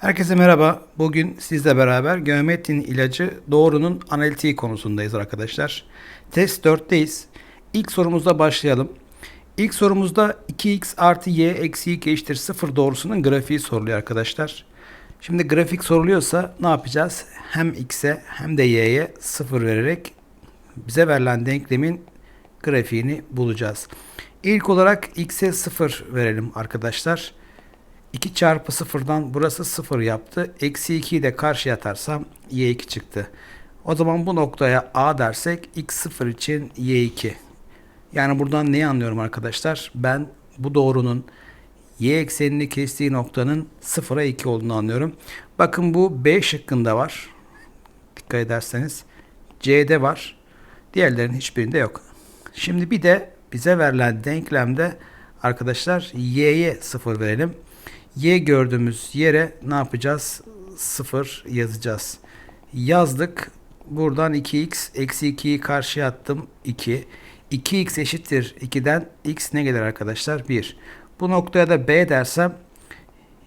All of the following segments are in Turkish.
Herkese merhaba. Bugün sizle beraber geometrinin ilacı doğrunun analitiği konusundayız arkadaşlar. Test 4'teyiz. İlk sorumuzla başlayalım. İlk sorumuzda 2x artı y eksi 2 eşittir 0 doğrusunun grafiği soruluyor arkadaşlar. Şimdi grafik soruluyorsa ne yapacağız? Hem x'e hem de y'ye 0 vererek bize verilen denklemin grafiğini bulacağız. İlk olarak x'e 0 verelim arkadaşlar. 2 çarpı 0'dan burası 0 yaptı. Eksi 2'yi de karşıya atarsam y2 çıktı. O zaman bu noktaya a dersek x0 için y2. Yani buradan neyi anlıyorum arkadaşlar? Ben bu doğrunun y eksenini kestiği noktanın 0'a 2 olduğunu anlıyorum. Bakın bu B şıkkında var. Dikkat ederseniz. C'de var. Diğerlerinin hiçbirinde yok. Şimdi bir de bize verilen denklemde arkadaşlar y'ye 0 verelim. Y gördüğümüz yere ne yapacağız? 0 yazacağız. Yazdık. Buradan 2x eksi 2'yi karşıya attım. 2. 2x eşittir 2'den x ne gelir arkadaşlar? 1. Bu noktaya da b dersem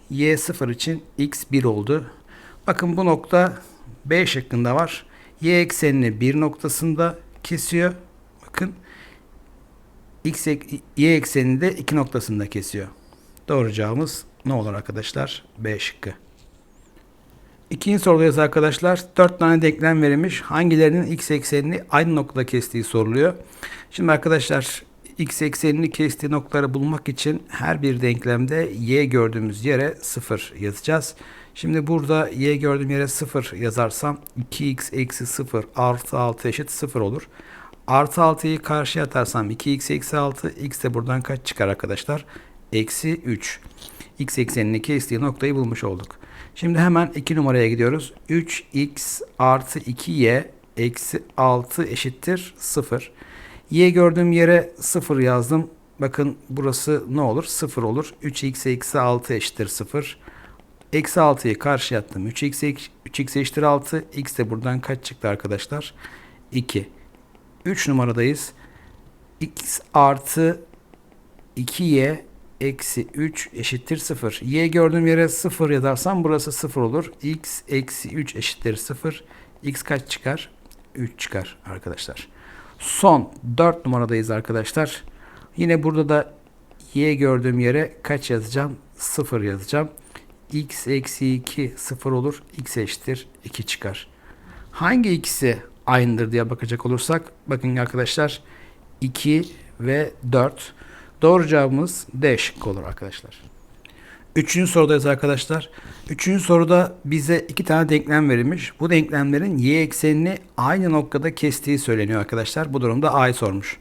y 0 için x 1 oldu. Bakın bu nokta b şeklinde var. Y eksenini 1 noktasında kesiyor. Bakın x y eksenini de 2 noktasında kesiyor. Doğru cevabımız ne olur arkadaşlar? B şıkkı. İkinci sorudayız arkadaşlar. 4 tane denklem verilmiş. Hangilerinin x eksenini aynı noktada kestiği soruluyor. Şimdi arkadaşlar x eksenini kestiği noktaları bulmak için her bir denklemde y gördüğümüz yere 0 yazacağız. Şimdi burada y gördüğüm yere 0 yazarsam 2x eksi 0 artı 6 eşit 0 olur. Artı 6'yı karşıya atarsam 2x eksi 6 x de buradan kaç çıkar arkadaşlar? Eksi 3. x eksenini kestiği noktayı bulmuş olduk. Şimdi hemen 2 numaraya gidiyoruz. 3x artı 2y eksi 6 eşittir 0. y gördüğüm yere 0 yazdım. Bakın burası ne olur? 0 olur. 3x eksi 6 eşittir 0. Eksi 6'yı karşıya attım. 3x, ek- 3x eşittir 6. x de buradan kaç çıktı arkadaşlar? 2. 3 numaradayız. x artı 2y eksi 3 eşittir 0. Y gördüğüm yere 0 yazarsam burası 0 olur. x eksi 3 eşittir 0. x kaç çıkar? 3 çıkar arkadaşlar. Son 4 numaradayız arkadaşlar. Yine burada da y gördüğüm yere kaç yazacağım? 0 yazacağım. x eksi 2 0 olur. x eşittir 2 çıkar. Hangi ikisi aynıdır diye bakacak olursak bakın arkadaşlar 2 ve 4. Doğru cevabımız D şıkkı olur arkadaşlar. Üçüncü sorudayız arkadaşlar. Üçüncü soruda bize iki tane denklem verilmiş. Bu denklemlerin y eksenini aynı noktada kestiği söyleniyor arkadaşlar. Bu durumda a'yı sormuş.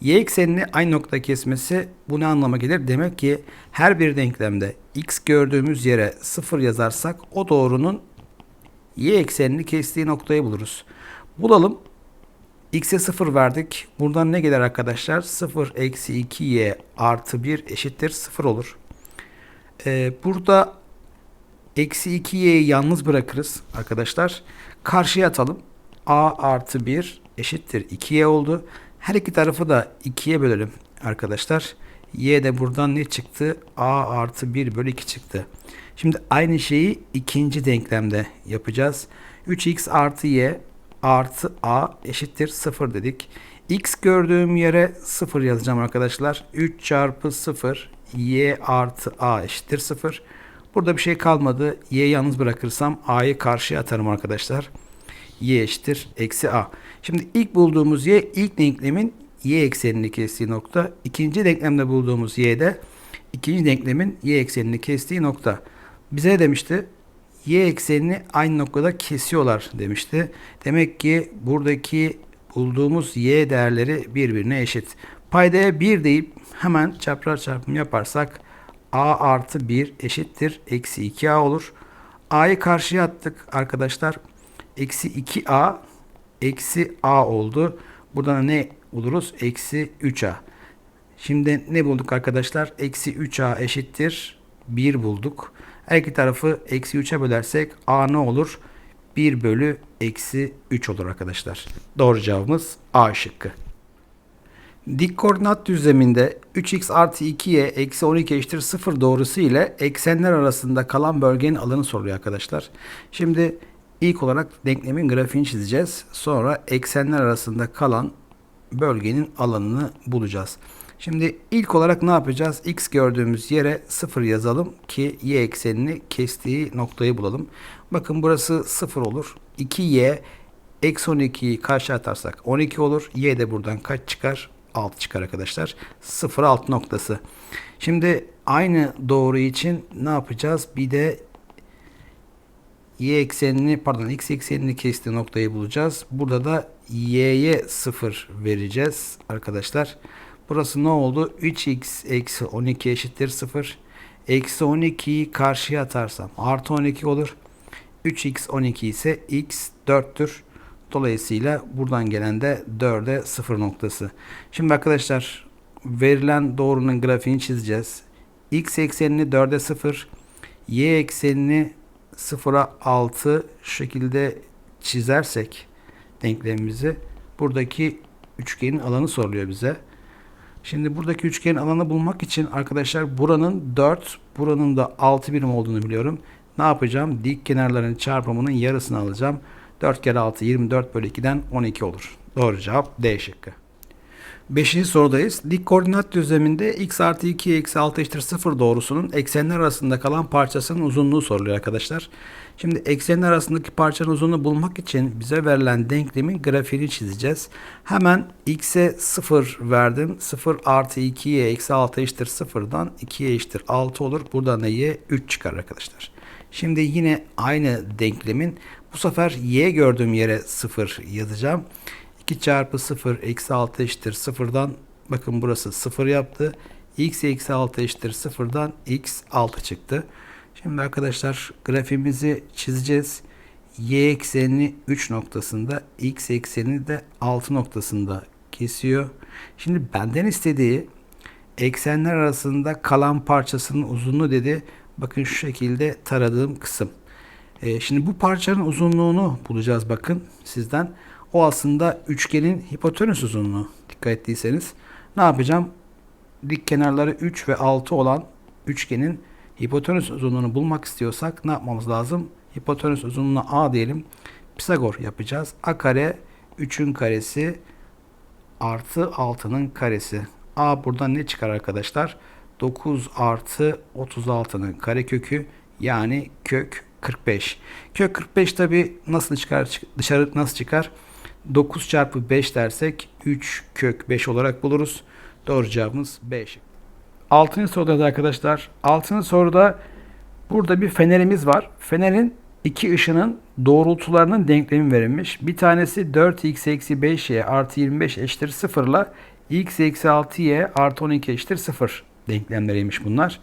Y eksenini aynı noktada kesmesi bu ne anlama gelir? Demek ki her bir denklemde x gördüğümüz yere 0 yazarsak o doğrunun y eksenini kestiği noktayı buluruz. Bulalım. X'e 0 verdik. Buradan ne gelir arkadaşlar? 0 eksi 2y artı 1 eşittir 0 olur. Ee, burada eksi 2y'yi yalnız bırakırız arkadaşlar. Karşıya atalım. a artı 1 eşittir 2y oldu. Her iki tarafı da 2'ye bölelim arkadaşlar. y de buradan ne çıktı? a artı 1 bölü 2 çıktı. Şimdi aynı şeyi ikinci denklemde yapacağız. 3x artı y artı a eşittir 0 dedik. x gördüğüm yere 0 yazacağım arkadaşlar. 3 çarpı 0 y artı a eşittir 0. Burada bir şey kalmadı. y'yi yalnız bırakırsam a'yı karşıya atarım arkadaşlar. y eşittir eksi a. Şimdi ilk bulduğumuz y ilk denklemin y eksenini kestiği nokta. İkinci denklemde bulduğumuz y de ikinci denklemin y eksenini kestiği nokta. Bize demişti? Y eksenini aynı noktada kesiyorlar demişti. Demek ki buradaki bulduğumuz y değerleri birbirine eşit. Paydaya 1 deyip hemen çapraz çarpım yaparsak a artı 1 eşittir. Eksi 2a olur. a'yı karşıya attık arkadaşlar. Eksi 2a eksi a oldu. Buradan ne buluruz? Eksi 3a. Şimdi ne bulduk arkadaşlar? Eksi 3a eşittir 1 bulduk. Her iki tarafı eksi 3'e bölersek a ne olur? 1 bölü eksi 3 olur arkadaşlar. Doğru cevabımız A şıkkı. Dik koordinat düzleminde 3x artı 2y eksi 12 eşittir 0 doğrusu ile eksenler arasında kalan bölgenin alanı soruluyor arkadaşlar. Şimdi ilk olarak denklemin grafiğini çizeceğiz. Sonra eksenler arasında kalan bölgenin alanını bulacağız. Şimdi ilk olarak ne yapacağız? X gördüğümüz yere 0 yazalım ki y eksenini kestiği noktayı bulalım. Bakın burası 0 olur. 2y eksi 12'yi karşı atarsak 12 olur. Y de buradan kaç çıkar? 6 çıkar arkadaşlar. 0 6 noktası. Şimdi aynı doğru için ne yapacağız? Bir de y eksenini pardon x eksenini kestiği noktayı bulacağız. Burada da y'ye 0 vereceğiz arkadaşlar. Burası ne oldu? 3x eksi 12 eşittir 0. Eksi 12'yi karşıya atarsam artı 12 olur. 3x 12 ise x 4'tür. Dolayısıyla buradan gelen de 4'e 0 noktası. Şimdi arkadaşlar verilen doğrunun grafiğini çizeceğiz. x eksenini 4'e 0, y eksenini 0'a 6 şu şekilde çizersek denklemimizi buradaki üçgenin alanı soruluyor bize. Şimdi buradaki üçgenin alanı bulmak için arkadaşlar buranın 4, buranın da 6 birim olduğunu biliyorum. Ne yapacağım? Dik kenarların çarpımının yarısını alacağım. 4 kere 6 24 bölü 2'den 12 olur. Doğru cevap D şıkkı. Beşinci sorudayız. Dik koordinat düzleminde x artı 2 eksi 6 eşittir 0 doğrusunun eksenler arasında kalan parçasının uzunluğu soruluyor arkadaşlar. Şimdi eksenler arasındaki parçanın uzunluğunu bulmak için bize verilen denklemin grafiğini çizeceğiz. Hemen x'e 0 verdim. 0 artı 2'ye eksi 6 eşittir 0'dan 2'ye eşittir 6 olur. Buradan da y 3 çıkar arkadaşlar. Şimdi yine aynı denklemin bu sefer y gördüğüm yere 0 yazacağım. 2 çarpı 0 eksi 6 eşittir 0'dan bakın burası 0 yaptı. x eksi 6 eşittir 0'dan x 6 çıktı. Şimdi arkadaşlar grafimizi çizeceğiz. Y eksenini 3 noktasında, x eksenini de 6 noktasında kesiyor. Şimdi benden istediği eksenler arasında kalan parçasının uzunluğu dedi. Bakın şu şekilde taradığım kısım. Ee, şimdi bu parçanın uzunluğunu bulacağız bakın sizden. O aslında üçgenin hipotenüs uzunluğu. Dikkat ettiyseniz. Ne yapacağım? Dik kenarları 3 ve 6 olan üçgenin hipotenüs uzunluğunu bulmak istiyorsak ne yapmamız lazım? Hipotenüs uzunluğuna A diyelim. Pisagor yapacağız. A kare 3'ün karesi artı 6'nın karesi. A buradan ne çıkar arkadaşlar? 9 artı 36'nın karekökü yani kök 45. Kök 45 tabi nasıl çıkar dışarı nasıl çıkar? 9 çarpı 5 dersek 3 kök 5 olarak buluruz. Doğru cevabımız 5. Altıncı soruda arkadaşlar. Altıncı soruda burada bir fenerimiz var. Fenerin iki ışının doğrultularının denklemi verilmiş. Bir tanesi 4x eksi 5y artı 25 eşittir 0 ile x eksi 6y artı 12 eşittir 0 denklemleriymiş bunlar.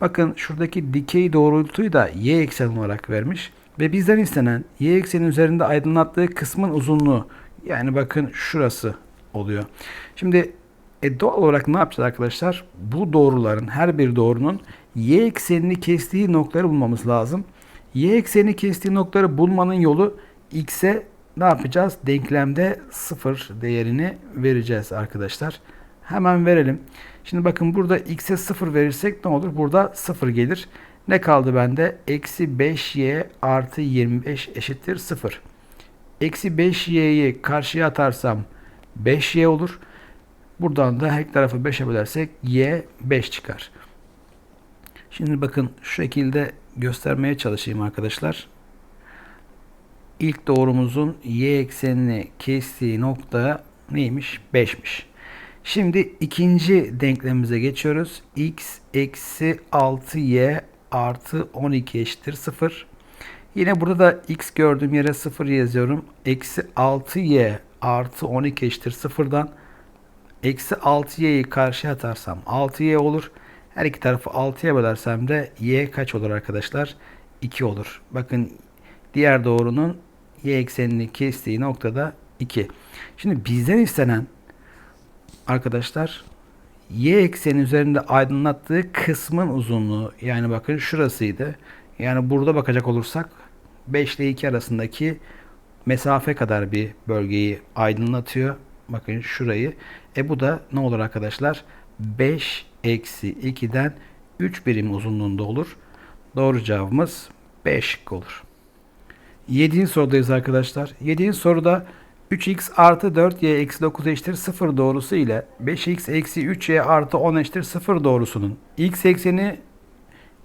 Bakın şuradaki dikey doğrultuyu da y eksen olarak vermiş. Ve bizden istenen y ekseni üzerinde aydınlattığı kısmın uzunluğu. Yani bakın şurası oluyor. Şimdi e, doğal olarak ne yapacağız arkadaşlar? Bu doğruların her bir doğrunun y eksenini kestiği noktaları bulmamız lazım. Y eksenini kestiği noktaları bulmanın yolu x'e ne yapacağız? Denklemde 0 değerini vereceğiz arkadaşlar. Hemen verelim. Şimdi bakın burada x'e 0 verirsek ne olur? Burada 0 gelir. Ne kaldı bende? Eksi 5y artı 25 eşittir 0. Eksi 5y'yi karşıya atarsam 5y olur. Buradan da her tarafı 5'e bölersek y 5 çıkar. Şimdi bakın şu şekilde göstermeye çalışayım arkadaşlar. İlk doğrumuzun y eksenini kestiği nokta neymiş? 5'miş. Şimdi ikinci denklemimize geçiyoruz. x eksi 6y artı 12 eşittir 0. Yine burada da x gördüğüm yere 0 yazıyorum. Eksi 6y artı 12 eşittir 0'dan eksi 6y'yi karşıya atarsam 6y olur. Her iki tarafı 6'ya bölersem de y kaç olur arkadaşlar? 2 olur. Bakın diğer doğrunun y eksenini kestiği noktada 2. Şimdi bizden istenen arkadaşlar y ekseni üzerinde aydınlattığı kısmın uzunluğu yani bakın şurasıydı. Yani burada bakacak olursak 5 ile 2 arasındaki mesafe kadar bir bölgeyi aydınlatıyor. Bakın şurayı. E bu da ne olur arkadaşlar? 5 eksi 2'den 3 birim uzunluğunda olur. Doğru cevabımız 5 şıkkı olur. 7. sorudayız arkadaşlar. 7. soruda 3x artı 4y eksi 9 eşittir 0 doğrusu ile 5x eksi 3y artı 10 eşittir 0 doğrusunun x ekseni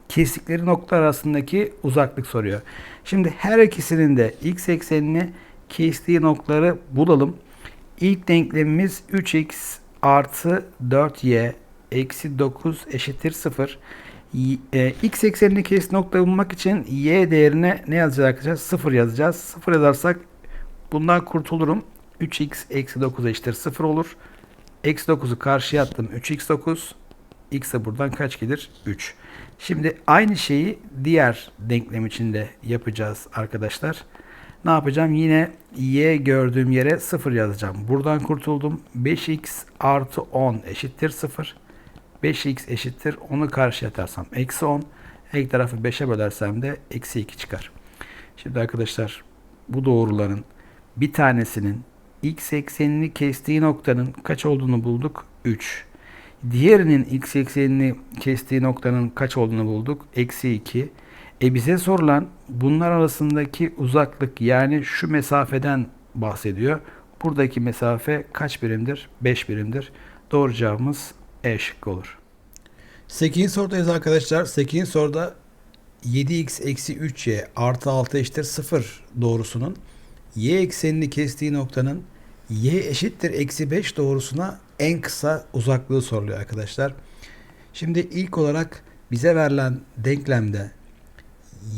kestikleri nokta arasındaki uzaklık soruyor. Şimdi her ikisinin de x eksenini kestiği noktaları bulalım. İlk denklemimiz 3x artı 4y eksi 9 eşittir 0. Y- e, x eksenini kestiği noktayı bulmak için y değerine ne yazacağız arkadaşlar? 0 yazacağız. 0 yazarsak bundan kurtulurum. 3x eksi 9 eşittir 0 olur. Eksi 9'u karşıya attım. 3x9. X de buradan kaç gelir? 3. Şimdi aynı şeyi diğer denklem içinde yapacağız arkadaşlar. Ne yapacağım? Yine y gördüğüm yere 0 yazacağım. Buradan kurtuldum. 5x artı 10 eşittir 0. 5x eşittir. 10'u karşıya atarsam eksi 10. Her iki tarafı 5'e bölersem de eksi 2 çıkar. Şimdi arkadaşlar bu doğruların bir tanesinin x eksenini kestiği noktanın kaç olduğunu bulduk? 3. Diğerinin x eksenini kestiği noktanın kaç olduğunu bulduk? Eksi 2. E bize sorulan bunlar arasındaki uzaklık yani şu mesafeden bahsediyor. Buradaki mesafe kaç birimdir? 5 birimdir. Doğru cevabımız E şıkkı olur. 8. sorudayız arkadaşlar. 8. soruda 7x eksi 3y artı 6 eşittir 0 doğrusunun y eksenini kestiği noktanın y eşittir eksi 5 doğrusuna en kısa uzaklığı soruluyor arkadaşlar. Şimdi ilk olarak bize verilen denklemde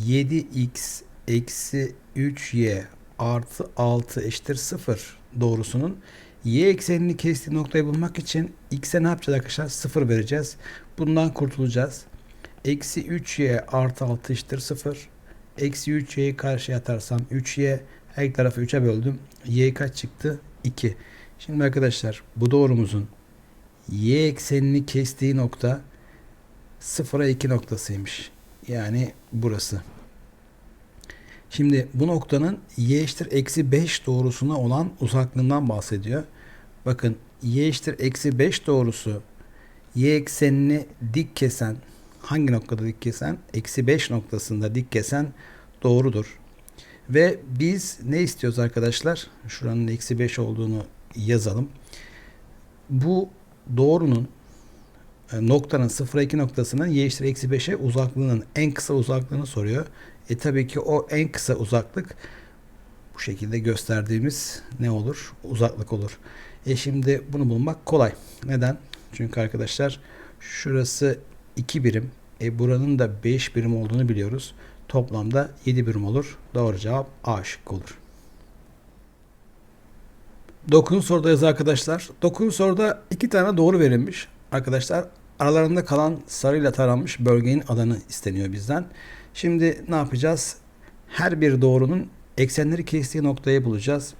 7x eksi 3y artı 6 eşittir 0 doğrusunun y eksenini kestiği noktayı bulmak için x'e ne yapacağız arkadaşlar? 0 vereceğiz. Bundan kurtulacağız. Eksi 3y artı 6 eşittir 0. Eksi 3y'yi karşıya atarsam 3y her tarafı 3'e böldüm. y kaç çıktı? 2. Şimdi arkadaşlar bu doğrumuzun y eksenini kestiği nokta 0'a 2 noktasıymış. Yani burası. Şimdi bu noktanın y eşittir eksi 5 doğrusuna olan uzaklığından bahsediyor. Bakın y eşittir eksi 5 doğrusu y eksenini dik kesen hangi noktada dik kesen? Eksi 5 noktasında dik kesen doğrudur. Ve biz ne istiyoruz arkadaşlar? Şuranın eksi 5 olduğunu yazalım. Bu doğrunun e, noktanın 0'a 2 noktasının y eşittir eksi 5'e uzaklığının en kısa uzaklığını soruyor. E tabii ki o en kısa uzaklık bu şekilde gösterdiğimiz ne olur? Uzaklık olur. E şimdi bunu bulmak kolay. Neden? Çünkü arkadaşlar şurası 2 birim. E buranın da 5 birim olduğunu biliyoruz. Toplamda 7 birim olur. Doğru cevap A şıkkı olur. 9. sorudayız arkadaşlar. 9. soruda iki tane doğru verilmiş. Arkadaşlar aralarında kalan sarıyla taranmış bölgenin alanı isteniyor bizden. Şimdi ne yapacağız? Her bir doğrunun eksenleri kestiği noktayı bulacağız.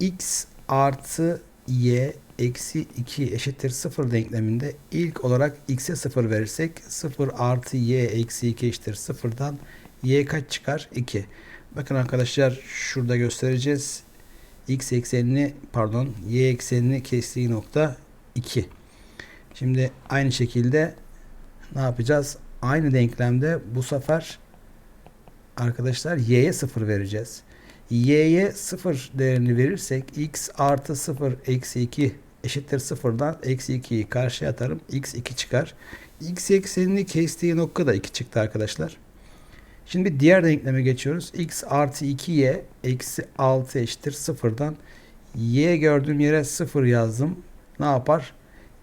x artı y eksi 2 eşittir 0 denkleminde ilk olarak x'e 0 verirsek 0 artı y eksi 2 eşittir 0'dan y kaç çıkar? 2. Bakın arkadaşlar şurada göstereceğiz. x eksenini pardon y eksenini kestiği nokta 2. Şimdi aynı şekilde ne yapacağız? Aynı denklemde bu sefer arkadaşlar y'ye 0 vereceğiz. y'ye 0 değerini verirsek x artı 0 eksi 2 eşittir 0'dan eksi 2'yi karşıya atarım. x 2 çıkar. x eksenini kestiği nokta da 2 çıktı arkadaşlar. Şimdi diğer denkleme geçiyoruz. x artı 2y eksi 6 eşittir 0'dan y gördüğüm yere 0 yazdım. Ne yapar?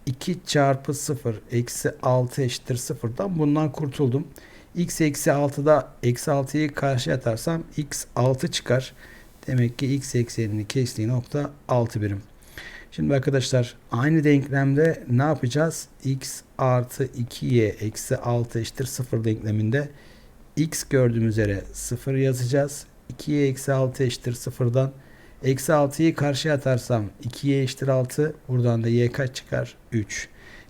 2 çarpı 0 eksi 6 eşittir 0'dan bundan kurtuldum. x eksi 6'da eksi 6'yı karşıya atarsam x 6 çıkar. Demek ki x eksenini kestiği nokta 6 birim. Şimdi arkadaşlar aynı denklemde ne yapacağız? x artı 2y eksi 6 eşittir 0 denkleminde x gördüğümüz yere 0 yazacağız. 2y eksi 6 eşittir 0'dan Eksi 6'yı karşıya atarsam 2y eşittir 6. Buradan da y kaç çıkar? 3.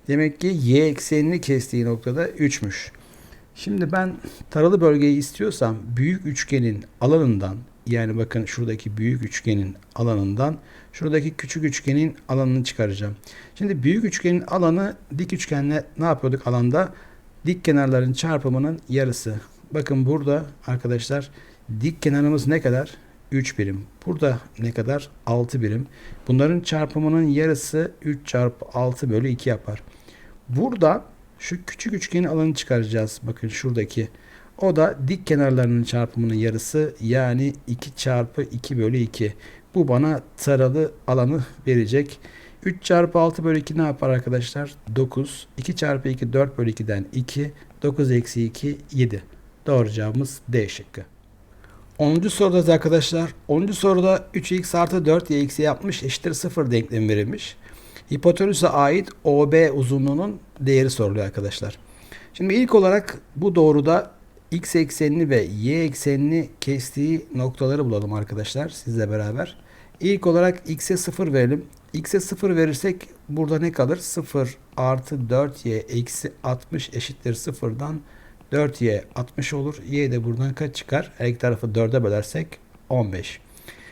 Demek ki y eksenini kestiği noktada 3'müş. Şimdi ben taralı bölgeyi istiyorsam büyük üçgenin alanından Yani bakın şuradaki büyük üçgenin alanından şuradaki küçük üçgenin alanını çıkaracağım. Şimdi büyük üçgenin alanı dik üçgenle ne yapıyorduk alanda? Dik kenarların çarpımının yarısı. Bakın burada arkadaşlar dik kenarımız ne kadar? 3 birim. Burada ne kadar? 6 birim. Bunların çarpımının yarısı 3 çarpı 6 bölü 2 yapar. Burada şu küçük üçgenin alanı çıkaracağız. Bakın şuradaki. O da dik kenarlarının çarpımının yarısı yani 2 çarpı 2 bölü 2. Bu bana taralı alanı verecek. 3 çarpı 6 bölü 2 ne yapar arkadaşlar? 9. 2 çarpı 2 4 bölü 2'den 2. 9 eksi 2 7. Doğru cevabımız D şıkkı. 10. sorudayız arkadaşlar. 10. soruda 3x artı 4 y eksi 60 eşittir 0 denklemi verilmiş. Hipotenüse ait OB uzunluğunun değeri soruluyor arkadaşlar. Şimdi ilk olarak bu doğruda x eksenini ve y eksenini kestiği noktaları bulalım arkadaşlar sizle beraber. İlk olarak x'e 0 verelim. x'e 0 verirsek burada ne kalır? 0 artı 4y eksi 60 eşittir 0'dan 4y 60 olur. Y de buradan kaç çıkar? Her iki tarafı 4'e bölersek 15.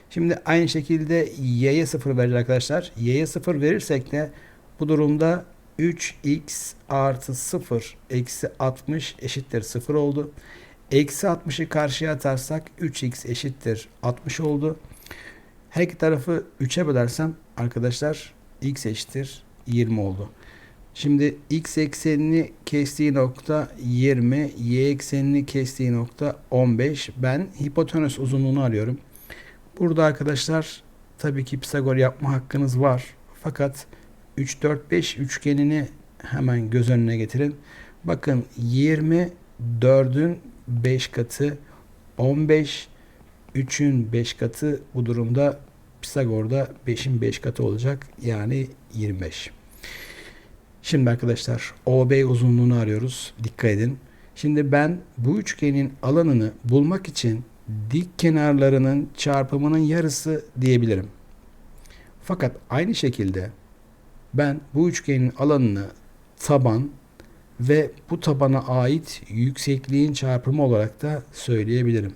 Şimdi aynı şekilde y'ye 0 vereceğiz arkadaşlar. y'ye 0 verirsek de bu durumda 3x artı 0 eksi 60 eşittir 0 oldu. Eksi 60'ı karşıya atarsak 3x eşittir 60 oldu. Her iki tarafı 3'e bölersem arkadaşlar x eşittir 20 oldu. Şimdi x eksenini kestiği nokta 20, y eksenini kestiği nokta 15. Ben hipotenüs uzunluğunu arıyorum. Burada arkadaşlar tabii ki Pisagor yapma hakkınız var. Fakat 3, 4, 5 üçgenini hemen göz önüne getirin. Bakın 20 4'ün 5 katı 15 3'ün 5 katı bu durumda Pisagor'da 5'in 5 katı olacak. Yani 25. Şimdi arkadaşlar OB uzunluğunu arıyoruz. Dikkat edin. Şimdi ben bu üçgenin alanını bulmak için dik kenarlarının çarpımının yarısı diyebilirim. Fakat aynı şekilde ben bu üçgenin alanını taban ve bu tabana ait yüksekliğin çarpımı olarak da söyleyebilirim.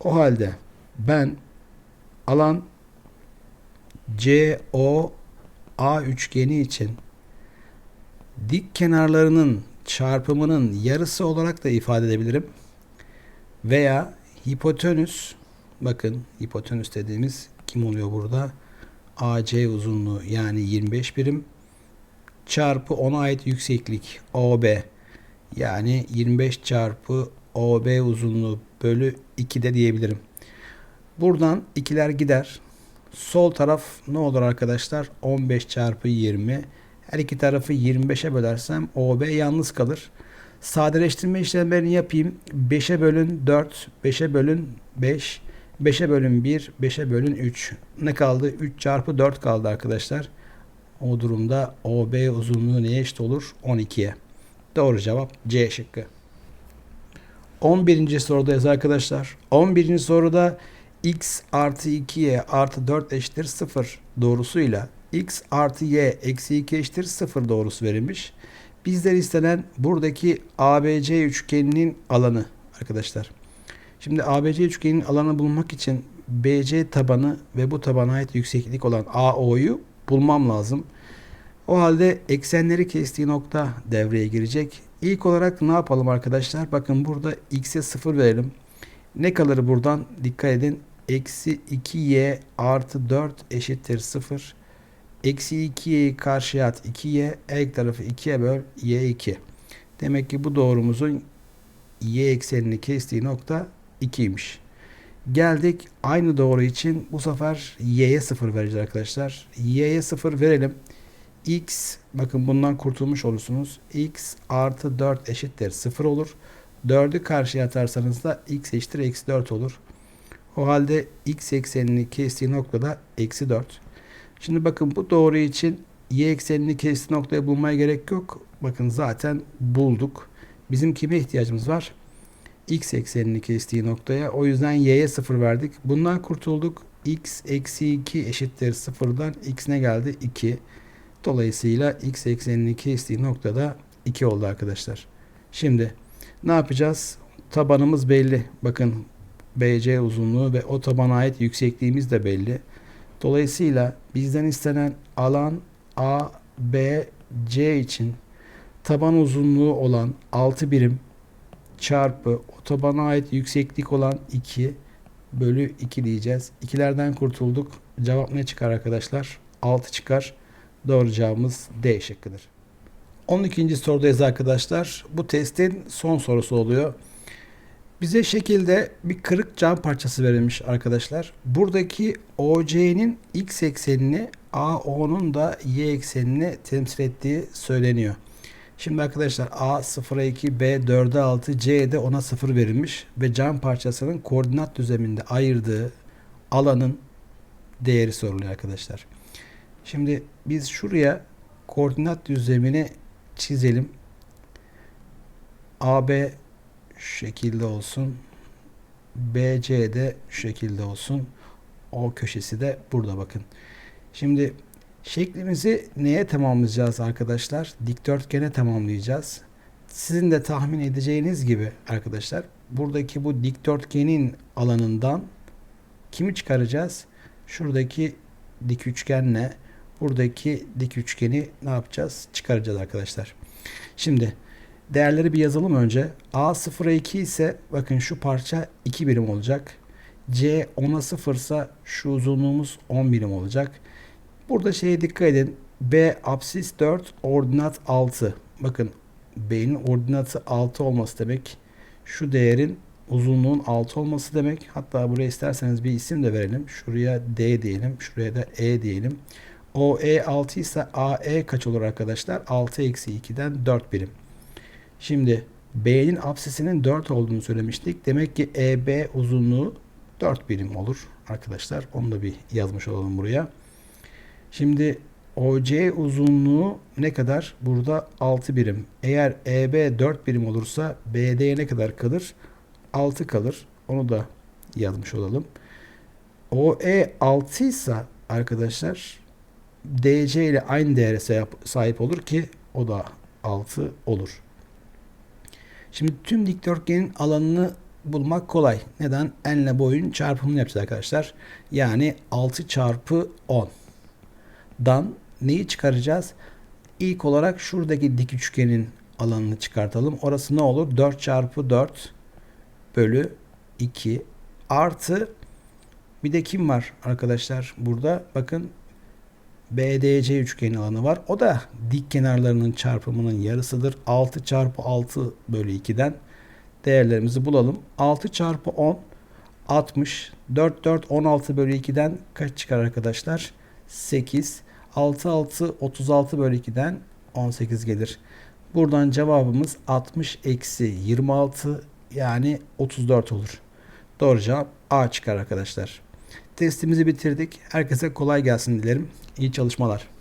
O halde ben alan COA üçgeni için dik kenarlarının çarpımının yarısı olarak da ifade edebilirim. Veya hipotenüs bakın hipotenüs dediğimiz kim oluyor burada? AC uzunluğu yani 25 birim çarpı ona ait yükseklik OB yani 25 çarpı OB uzunluğu bölü 2 de diyebilirim. Buradan ikiler gider. Sol taraf ne olur arkadaşlar? 15 çarpı 20. Her iki tarafı 25'e bölersem OB yalnız kalır. Sadeleştirme işlemlerini yapayım. 5'e bölün 4, 5'e bölün 5, 5'e bölün 1, 5'e bölün 3. Ne kaldı? 3 çarpı 4 kaldı arkadaşlar. O durumda OB uzunluğu neye eşit olur? 12'ye. Doğru cevap C şıkkı. 11. sorudayız arkadaşlar. 11. soruda x artı 2y artı 4 eşittir 0 doğrusuyla x artı y eksi 2 eşittir 0 doğrusu verilmiş. Bizden istenen buradaki ABC üçgeninin alanı arkadaşlar. Şimdi ABC üçgeninin alanı bulmak için BC tabanı ve bu tabana ait yükseklik olan AO'yu bulmam lazım. O halde eksenleri kestiği nokta devreye girecek. İlk olarak ne yapalım arkadaşlar? Bakın burada x'e 0 verelim. Ne kalır buradan? Dikkat edin. Eksi 2y artı 4 eşittir 0. Eksi 2y'yi karşıya at 2y. Her tarafı 2'ye böl y 2. Demek ki bu doğrumuzun y eksenini kestiği nokta 2'ymiş. Geldik aynı doğru için bu sefer y'ye 0 vereceğiz arkadaşlar. y'ye 0 verelim. x bakın bundan kurtulmuş olursunuz. x artı 4 eşittir 0 olur. 4'ü karşıya atarsanız da x eşittir eksi 4 olur. O halde x eksenini kestiği noktada eksi 4. Şimdi bakın bu doğru için y eksenini kestiği noktayı bulmaya gerek yok. Bakın zaten bulduk. Bizim kime ihtiyacımız var? x eksenini kestiği noktaya. O yüzden y'ye 0 verdik. Bundan kurtulduk. x eksi 2 eşittir 0'dan x ne geldi? 2. Dolayısıyla x eksenini kestiği noktada 2 oldu arkadaşlar. Şimdi ne yapacağız? Tabanımız belli. Bakın BC uzunluğu ve o tabana ait yüksekliğimiz de belli. Dolayısıyla bizden istenen alan A, B, C için taban uzunluğu olan 6 birim çarpı o tabana ait yükseklik olan 2 bölü 2 diyeceğiz. İkilerden kurtulduk. Cevap ne çıkar arkadaşlar? 6 çıkar. Doğru cevabımız D şıkkıdır. 12. sorudayız arkadaşlar. Bu testin son sorusu oluyor. Bize şekilde bir kırık cam parçası verilmiş arkadaşlar. Buradaki OC'nin x eksenini AO'nun da y eksenini temsil ettiği söyleniyor. Şimdi arkadaşlar A 0'a 2, B 4'e 6, C de 10'a 0 verilmiş ve cam parçasının koordinat düzleminde ayırdığı alanın değeri soruluyor arkadaşlar. Şimdi biz şuraya koordinat düzlemini çizelim. AB şu şekilde olsun. BC de şu şekilde olsun. O köşesi de burada bakın. Şimdi şeklimizi neye tamamlayacağız arkadaşlar? Dikdörtgene tamamlayacağız. Sizin de tahmin edeceğiniz gibi arkadaşlar buradaki bu dikdörtgenin alanından kimi çıkaracağız? Şuradaki dik üçgenle buradaki dik üçgeni ne yapacağız? Çıkaracağız arkadaşlar. Şimdi değerleri bir yazalım önce. A 0'a 2 ise bakın şu parça 2 birim olacak. C 10'a 0 ise şu uzunluğumuz 10 birim olacak. Burada şeye dikkat edin. B apsis 4 ordinat 6. Bakın B'nin ordinatı 6 olması demek. Şu değerin uzunluğun 6 olması demek. Hatta buraya isterseniz bir isim de verelim. Şuraya D diyelim. Şuraya da E diyelim. OE 6 ise AE kaç olur arkadaşlar? 6 eksi 2'den 4 birim. Şimdi B'nin apsisinin 4 olduğunu söylemiştik. Demek ki EB uzunluğu 4 birim olur arkadaşlar. Onu da bir yazmış olalım buraya. Şimdi OC uzunluğu ne kadar? Burada 6 birim. Eğer EB 4 birim olursa BD'ye ne kadar kalır? 6 kalır. Onu da yazmış olalım. OE 6 ise arkadaşlar DC ile aynı değere sahip olur ki o da 6 olur. Şimdi tüm dikdörtgenin alanını bulmak kolay. Neden? En ile boyun çarpımını yapacağız arkadaşlar. Yani 6 çarpı 10 dan neyi çıkaracağız? İlk olarak şuradaki dik üçgenin alanını çıkartalım. Orası ne olur? 4 çarpı 4 bölü 2 artı bir de kim var arkadaşlar burada? Bakın BDC üçgeni alanı var. O da dik kenarlarının çarpımının yarısıdır. 6 çarpı 6 bölü 2'den değerlerimizi bulalım. 6 çarpı 10 60. 4 4 16 bölü 2'den kaç çıkar arkadaşlar? 8. 6 6 36 bölü 2'den 18 gelir. Buradan cevabımız 60 eksi 26 yani 34 olur. Doğru cevap A çıkar arkadaşlar. Testimizi bitirdik. Herkese kolay gelsin dilerim. İyi çalışmalar.